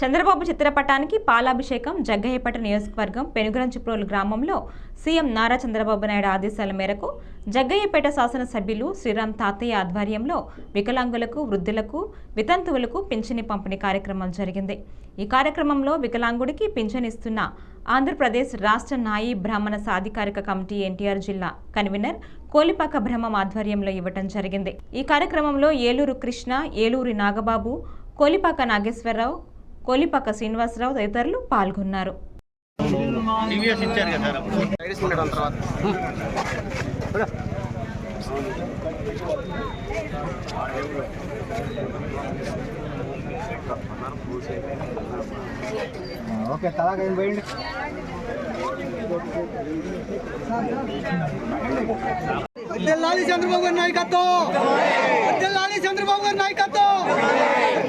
చంద్రబాబు చిత్రపటానికి పాలాభిషేకం జగ్గయ్యపేట నియోజకవర్గం పెనుగరంచిప్రోలు గ్రామంలో సీఎం నారా చంద్రబాబు నాయుడు ఆదేశాల మేరకు జగ్గయ్యపేట శాసనసభ్యులు శ్రీరామ్ తాతయ్య ఆధ్వర్యంలో వికలాంగులకు వృద్ధులకు వితంతువులకు పింఛని పంపిణీ కార్యక్రమం జరిగింది. ఈ కార్యక్రమంలో వికలాంగుడికి పింఛనిస్తున్న ఆంధ్రప్రదేశ్ రాష్ట్ర నాయి బ్రాహ్మణ సాధికారిక కమిటీ ఎన్టీఆర్ జిల్లా కన్వీనర్ కోలిపాక బ్రహ్మం ఆధ్వర్యంలో ఇవ్వటం జరిగింది. ఈ కార్యక్రమంలో ఏలూరు కృష్ణ ఏలూరి నాగబాబు కోలిపాక నాగేశ్వరరావు కోలిపాక శ్రీనివాసరావు తదితరులు పాల్గొన్నారు. ఓకే తలాగా ఏం పోయింది తెల్లాలి చంద్రబాబు నాయకత్వం! తెల్లాలి చంద్రబాబు గారి నాయకత్వం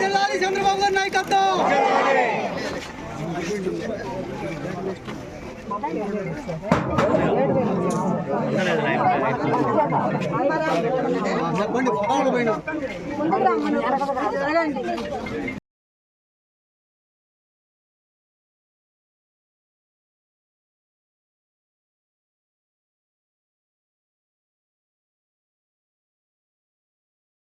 తెల్లాలి చంద్రబాబు గారి నాయకత్వం చెప్పండి పోయినా.